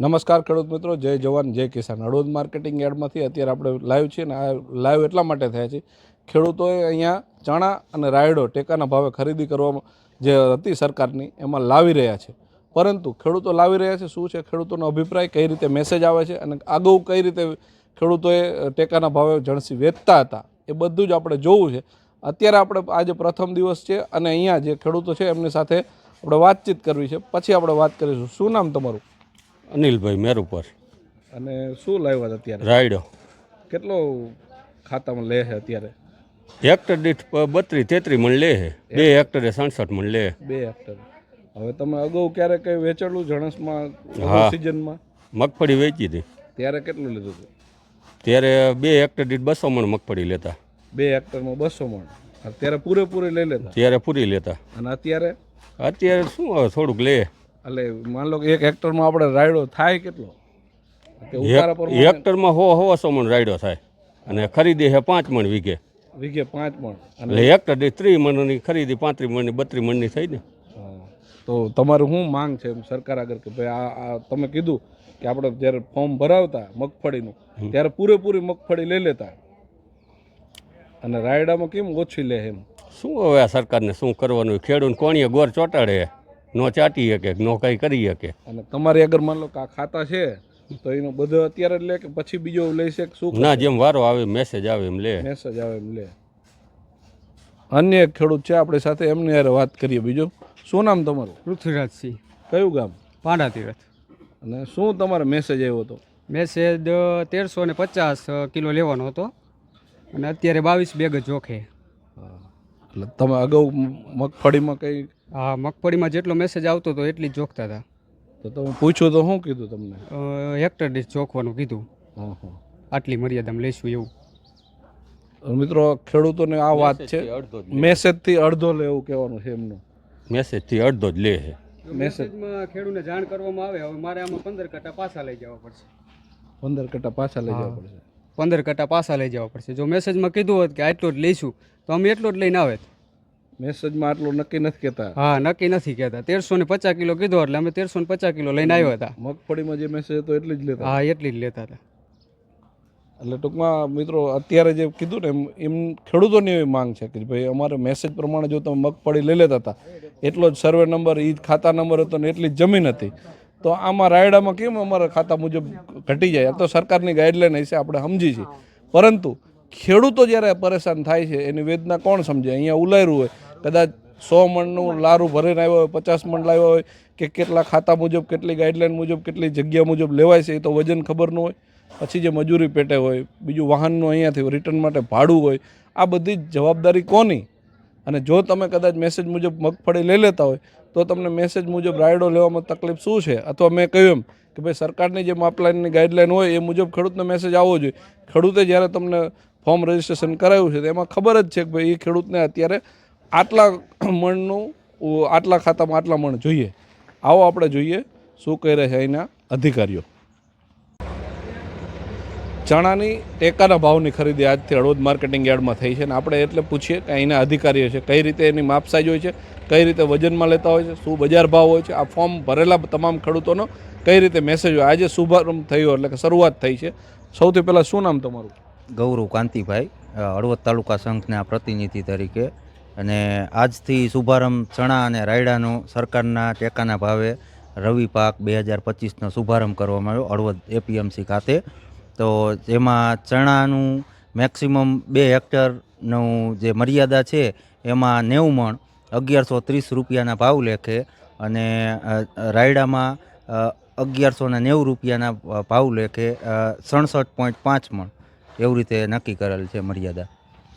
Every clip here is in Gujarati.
નમસ્કાર ખેડૂત મિત્રો, જય જવાન, જય કિસાન. હળવદ માર્કેટિંગ યાર્ડમાંથી અત્યારે આપણે લાઈવ છીએ અને આ લાઈવ એટલા માટે થયા છે, ખેડૂતોએ અહીંયા ચણા અને રાયડો ટેકાના ભાવે ખરીદી કરવામાં જે હતી સરકારની, એમાં લાવી રહ્યા છે. પરંતુ ખેડૂતો લાવી રહ્યા છે, શું છે? ખેડૂતોનો અભિપ્રાય કઈ રીતે મેસેજ આવે છે અને અગાઉ કઈ રીતે ખેડૂતોએ ટેકાના ભાવે જણસી વેચતા હતા, એ બધું જ આપણે જોવું છે. અત્યારે આપણે આજે પ્રથમ દિવસ છે અને અહીંયા જે ખેડૂતો છે એમની સાથે આપણે વાતચીત કરવી છે. પછી આપણે વાત કરીશું. શું નામ તમારું? અનિલભાઈ મેરુપર અને શું લાવ્યા હતા અત્યારે? રાયડો. કેટલો ખાતામાં લે છે અત્યારે? હેક્ટર દીઠ બત્રીસ તેત્રીસ મણ લે છે. બે હેક્ટરે સડસઠ મણ લે. બે હેક્ટર. હવે તમે અગાઉ ક્યારે કઈ વેચેલું જણસમાં. સિઝનમાં? મગફળી વેચી હતી. ત્યારે કેટલું લીધું હતું? ત્યારે બે હેક્ટર દીઠ બસો મણ મગફળી લેતા. બે હેક્ટરમાં બસો મણ. અત્યારે પૂરેપૂરી લઈ લેતા? ત્યારે પૂરી લેતા. અને અત્યારે? અત્યારે શું હવે થોડુંક લે. એટલે માન લો કે એક હેક્ટરમાં આપણે રાયડો થાય કેટલો? હેક્ટરમાં હો હવાસો મણ રાયડો થાય. અને ખરીદી હે પાંચ મણ વીઘે. વીઘે પાંચ મણ. એટલે હેક્ટર દીઠ ત્રીસ મણની ખરીદી પાંત્રીસ મણની બત્રીસ મણની થઈ ને. તો તમારું શું માંગ છે સરકાર આગળ કે ભાઈ આ આ તમે કીધું કે આપણે જ્યારે ફોર્મ ભરાવતા મગફળીનું ત્યારે પૂરેપૂરી મગફળી લઈ લેતા. અને રાયડામાં કેમ ઓછી લે એમ? શું હવે આ સરકારને શું કરવાનું? ખેડૂત કોણીએ ગોર ચોટાડે. નો ચાટી શકે નો કંઈ કરી શકે. અને તમારી અગર માન લો કે આ ખાતા છે તો એનો બધો અત્યારે જ લે કે પછી બીજો લઈ શકે કે શું ના જેમ વારો આવે મેસેજ આવે એમ લે. મેસેજ આવે એમ લે. અન્ય એક ખેડૂત છે આપણી સાથે એમની યાર વાત કરીએ બીજું. શું નામ તમારું? પૃથ્વીરાજસિંહ. કયું ગામ? પાંડા તીરથ. અને શું તમારે મેસેજ આવ્યો હતો? મેસેજ તેરસો ને પચાસ કિલો લેવાનો હતો. અને અત્યારે બાવીસ બેગ જ જોખે. એટલે તમે અગાઉ મગફળીમાં કંઈ આ મગફળીમાં જેટલો મેસેજ આવતો હતો એટલી જ જોખતા હતા. તો તમે પૂછ્યું તો શું કીધું તમને? હેક્ટર દીઠ જોખવાનું કીધું. હા હા. આટલી મર્યાદામાં લઈશું એવું. મિત્રો ખેડૂતોને આ વાત છે. અડધો જ મેસેજથી અડધો લે એવું કહેવાનું છે એમનું. મેસેજથી અડધો જ લે છે. મેસેજમાં ખેડૂતને જાણ કરવામાં આવે. હવે મારે આમાં પંદર કટ્ટા પાછા લઈ જવા પડશે. પંદર કટ્ટા પાછા લઈ જવા પડશે. પંદર કટ્ટા પાછા લઈ જવા પડશે. જો મેસેજમાં કીધું હોત કે આટલો જ લઈશું તો અમે એટલો જ લઈને આવે. મેસેજમાં આટલું નક્કી નથી કહેતા. હા નક્કી નથી કહેતા. તેરસો ને પચાસ કિલો કીધો એટલે અમે તેરસો ને પચાસ કિલો લઈને આવ્યા હતા. મગફળીમાં જે મેસેજ હતો એટલી જ લેતા. હા એટલી જ લેતા હતા. એટલે ટૂંકમાં મિત્રો અત્યારે જે કીધું ને એમ એમ ખેડૂતોની એવી માંગ છે કે ભાઈ અમારે મેસેજ પ્રમાણે જો તમે મગફળી લઈ લેતા હતા એટલો જ સર્વે નંબર એ જ ખાતા નંબર હતો ને એટલી જ જમીન હતી. તો આમાં રાયડામાં કેમ અમારા ખાતા મુજબ ઘટી જાય? આ તો સરકારની ગાઈડલાઈન હશે આપણે સમજી છીએ. પરંતુ ખેડૂતો જ્યારે પરેશાન થાય છે એની વેદના કોણ સમજે? અહીંયા ઉલાયરું હોય. કદાચ સો મણનું લારું ભરીને આવ્યો હોય પચાસ મણ લાવ્યો હોય કે કેટલા ખાતા મુજબ કેટલી ગાઈડલાઇન મુજબ કેટલી જગ્યા મુજબ લેવાય છે એ તો વજન ખબર ન હોય. પછી જે મજૂરી પેટે હોય બીજું વાહનનું અહીંયાથી રિટર્ન માટે ભાડું હોય આ બધી જ જવાબદારી કોની? અને જો તમે કદાચ મેસેજ મુજબ મગફળી લઈ લેતા હોય તો તમને મેસેજ મુજબ રાયડો લેવામાં તકલીફ શું છે? અથવા મેં કહ્યું એમ કે ભાઈ સરકારની જે માપલાઇનની ગાઈડલાઇન હોય એ મુજબ ખેડૂતને મેસેજ આવવો જોઈએ. ખેડૂતે જ્યારે તમને ફોર્મ રજીસ્ટ્રેશન કરાવ્યું છે તો એમાં ખબર જ છે કે ભાઈ એ ખેડૂતને અત્યારે આટલા મણનું, આટલા ખાતામાં આટલા મણ જોઈએ. આવો આપણે જોઈએ શું કહી રહ્યા છે અહીંના અધિકારીઓ. ચણાની ટેકાના ભાવની ખરીદી આજથી હળવદ માર્કેટિંગ યાર્ડમાં થઈ છે અને આપણે એટલે પૂછીએ કે અહીંના અધિકારીઓ છે, કઈ રીતે એની માપ સાઈઝ હોય છે, કઈ રીતે વજનમાં લેતા હોય છે, શું બજાર ભાવ હોય છે, આ ફોર્મ ભરેલા તમામ ખેડૂતોનો કઈ રીતે મેસેજ હોય. આજે શુભારંભ થયો એટલે કે શરૂઆત થઈ છે. સૌથી પહેલાં શું નામ તમારું? ગૌરવ કાંતિભાઈ હળવદ તાલુકા સંઘના પ્રતિનિધિ તરીકે અને આજથી શુભારંભ ચણા અને રાયડાનો સરકારના ટેકાના ભાવે રવિ પાક બે હજાર પચીસનો શુભારંભ કરવામાં આવ્યો, હળવદ એપીએમસી ખાતે. તો જેમાં ચણાનું મેક્સિમમ બે હેક્ટરનું જે મર્યાદા છે, એમાં નેવું મણ અગિયારસો ત્રીસ રૂપિયાના ભાવ લેખે અને રાયડામાં અગિયારસો ને નેવું રૂપિયાના ભાવ લેખે સડસઠ પોઈન્ટ પાંચ મણ. એવું રીતે નક્કી કરેલ છે મર્યાદા.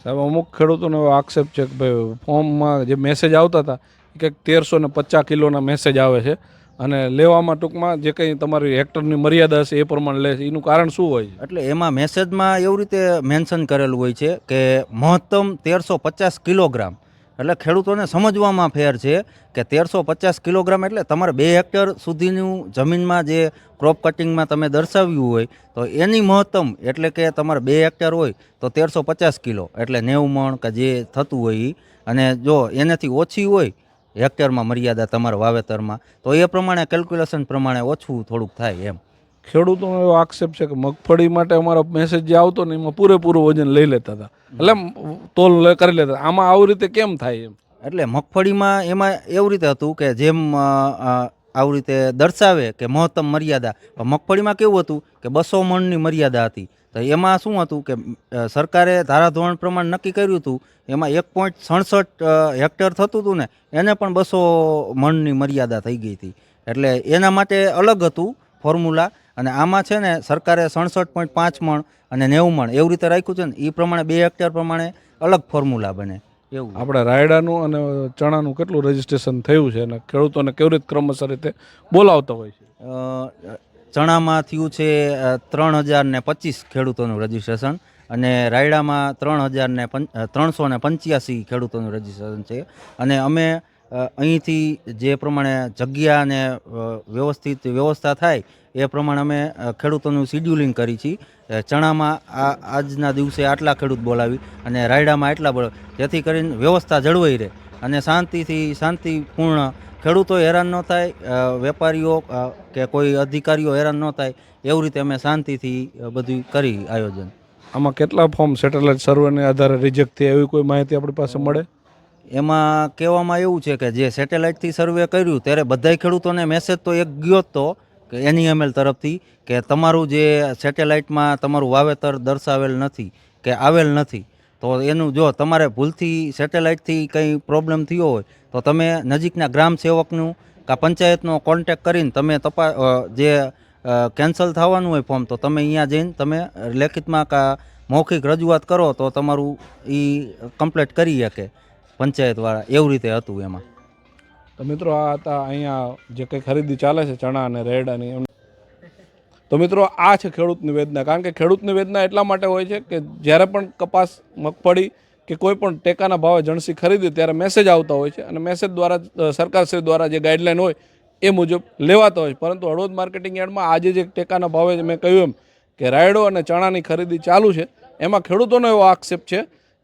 સાહેબ, અમુક ખેડૂતોનો એવો આક્ષેપ છે કે ભાઈ, ફોર્મમાં જે મેસેજ આવતા હતા, એ કંઈક તેરસો ને પચાસ કિલોના મેસેજ આવે છે. અને લેવામાં ટૂંકમાં જે કંઈ તમારી હેક્ટરની મર્યાદા હશે એ પ્રમાણે લે છે. એનું કારણ શું હોય એટલે એમાં મેસેજમાં એવું રીતે મેન્શન કરેલું હોય છે કે મહત્તમ તેરસો પચાસ કિલોગ્રામ એટલે ખેડૂતોને સમજવામાં ફેર છે કે તેરસો પચાસ કિલોગ્રામ એટલે તમારે બે હેક્ટર સુધીનું જમીનમાં જે ક્રોપ કટિંગમાં તમે દર્શાવ્યું હોય, તો એની મહત્તમ એટલે કે તમારે બે હેક્ટર હોય, તો તેરસો પચાસ કિલો એટલે નેવું મણ કે જે થતું હોય અને જો એનાથી ઓછી હોય હેક્ટરમાં મર્યાદા તમારા વાવેતરમાં, તો એ પ્રમાણે કેલ્ક્યુલેશન પ્રમાણે ઓછું થોડુંક થાય એમ. ખેડૂતોનો એવો આક્ષેપ છે કે મગફળી માટે અમારો મેસેજ જે આવતો ને એમાં પૂરેપૂરું વજન લઈ લેતા હતા. એટલે તોલ કરી લેતા આમાં આવી રીતે કેમ થાય એમ? એટલે મગફળીમાં એમાં એવું રીતે હતું કે જેમ આવી રીતે દર્શાવે કે મહત્તમ મર્યાદા મગફળીમાં કેવું હતું કે બસો મણની મર્યાદા હતી. તો એમાં શું હતું કે સરકારે ધારાધોરણ પ્રમાણે નક્કી કર્યું હતું, એમાં એક પોઈન્ટ સડસઠ હેક્ટર થતું હતું ને, એને પણ બસો મણની મર્યાદા થઈ ગઈ હતી. એટલે એના માટે અલગ હતું ફોર્મ્યુલા અને આમાં છે ને સરકારે સડસઠ પોઈન્ટ પાંચ મણ અને નેવું મણ એવી રીતે રાખ્યું છે ને એ પ્રમાણે બે હેક્ટર પ્રમાણે અલગ ફોર્મ્યુલા બને. એવું. આપણે રાયડાનું અને ચણાનું કેટલું રજીસ્ટ્રેશન થયું છે અને ખેડૂતોને કેવી રીતે ક્રમશ રીતે બોલાવતા હોય છે? ચણામાં થયું છે ત્રણ હજાર ને પચીસ ખેડૂતોનું રજીસ્ટ્રેશન અને રાયડામાં ત્રણ હજાર ને પંચ ત્રણસો ને પંચ્યાસી ખેડૂતોનું રજીસ્ટ્રેશન છે. અને અમે અહીંથી જે પ્રમાણે જગ્યા અને વ્યવસ્થિત વ્યવસ્થા થાય એ પ્રમાણે અમે ખેડૂતોનું શિડ્યુલિંગ કરી છીએ ચણામાં આ આજના દિવસે આટલા ખેડૂત બોલાવી અને રાયડામાં એટલા બોલાવી. જેથી કરીને વ્યવસ્થા જળવાઈ રહે અને શાંતિથી શાંતિપૂર્ણ ખેડૂતો હેરાન ન થાય વેપારીઓ કે કોઈ અધિકારીઓ હેરાન ન થાય એવી રીતે અમે શાંતિથી બધું કરી આયોજન. આમાં કેટલા ફોર્મ સેટેલાઇટ સર્વેને આધારે રિજેક્ટ થયા એવી કોઈ માહિતી આપણી પાસે મળે? એમાં કહેવામાં એવું છે કે જે સેટેલાઇટથી સર્વે કર્યું, ત્યારે બધાય ખેડૂતોને મેસેજ તો એક ગયો હતો કે એનઈએમએલ તરફથી, કે તમારું જે સેટેલાઇટમાં તમારું વાવેતર દર્શાવેલ નથી, કે આવેલ નથી. તો એનું જો તમારે ભૂલથી સેટેલાઇટથી કંઈ પ્રોબ્લેમ થયો હોય, તો તમે નજીકના ગ્રામ સેવકનું કાં પંચાયતનો કોન્ટેક કરીને તમે તપા જે કેન્સલ થવાનું હોય ફોર્મ તો તમે અહીંયા જઈને તમે લેખિતમાં કાં મૌખિક રજૂઆત કરો, તો તમારું એ કમ્પ્લીટ કરી શકે. પંચાયતવાળા એવું રીતે હતું એમાં. તો મિત્રો આ હતા અહીંયા જે કંઈ ખરીદી ચાલે છે, ચણા અને રેડાની એમ. તો મિત્રો આ છે ખેડૂતની વેદના, કારણ કે ખેડૂતની વેદના એટલા માટે હોય છે કે જ્યારે પણ કપાસ મગફળી કે કોઈ પણ ટેકાના ભાવે જણસી ખરીદી ત્યારે મેસેજ આવતા હોય છે અને મેસેજ દ્વારા સરકારશ્રી દ્વારા જે ગાઈડલાઈન હોય એ મુજબ લેવાતા હોય છે. પરંતુ હળવદ માર્કેટિંગ યાર્ડમાં આજે જે ટેકાના ભાવે મેં કહ્યું એમ કે રાયડો અને ચણાની ખરીદી ચાલુ છે. એમાં ખેડૂતોનો એવો આક્ષેપ છે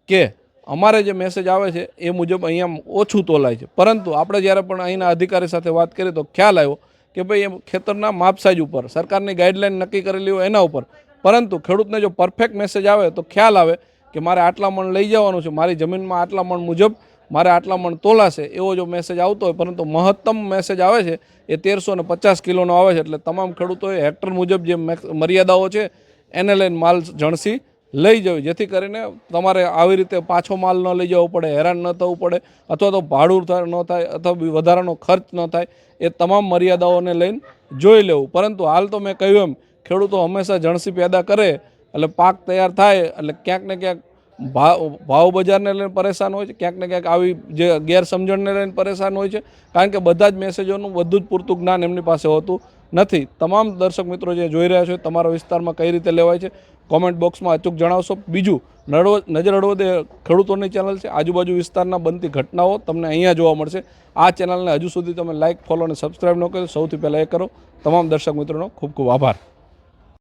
કે અમારે જે મેસેજ આવે છે, એ મુજબ અહીંયા ઓછું તોલાય છે. પરંતુ આપણે જ્યારે પણ અહીંના અધિકારી સાથે વાત કરી તો ખ્યાલ આવ્યો કે ભાઈ, એ ખેતરના માપસાઇઝ ઉપર, સરકારની ગાઈડલાઈન નક્કી કરેલી હોય એના ઉપર. પરંતુ ખેડૂતને જો પરફેક્ટ મેસેજ આવે તો ખ્યાલ આવે કે મારે આટલા મણ લઈ જવાનું છે, મારી જમીનમાં આટલા મણ મુજબ મારે આટલા મણ તોલાશે, એવો જો મેસેજ આવતો હોય. પરંતુ મહત્તમ મેસેજ આવે છે, એ તેરસો ને પચાસ કિલોનો આવે છે. એટલે તમામ ખેડૂતોએ હેક્ટર મુજબ જે મર્યાદાઓ છે, એને લઈને માલ જણસી લઈ જવી, જેથી કરીને તમારે આવી રીતે પાછો માલ ન લઈ જવો પડે, હેરાન ન થવું પડે, અથવા તો ભાડું ન થાય, અથવા વધારાનો ખર્ચ ન થાય, એ તમામ મર્યાદાઓને લઈને જોઈ લેવું. પરંતુ હાલ તો મેં કહ્યું એમ, ખેડૂતો હંમેશા જણસી પેદા કરે, એટલે પાક તૈયાર થાય, એટલે ક્યાંક ને ક્યાંક ભાવ ભાવ બજારને લઈને પરેશાન હોય છે, ક્યાંક ને ક્યાંક આવી જે ગેરસમજણને લઈને પરેશાન હોય છે, કારણ કે બધા જ મેસેજોનું બધું જ પૂરતું જ્ઞાન એમની પાસે હોતું. નથી. તમામ દર્શક મિત્રો જે જોઈ રહ્યા છો તમારા વિસ્તારમાં કઈ રીતે લેવાય છે કોમેન્ટ બોક્સમાં અચૂક જણાવશો. બીજું, નડવો, નજર હળવદ એ ખેડૂતોની ચેનલ છે. આજુબાજુ વિસ્તારના બનતી ઘટનાઓ તમને અહીંયા જોવા મળશે. આ ચેનલને હજુ સુધી તમે લાઇક ફોલો અને સબસ્ક્રાઇબ ન કરો સૌથી પહેલાં એ કરો. તમામ દર્શક મિત્રોનો ખૂબ ખૂબ આભાર.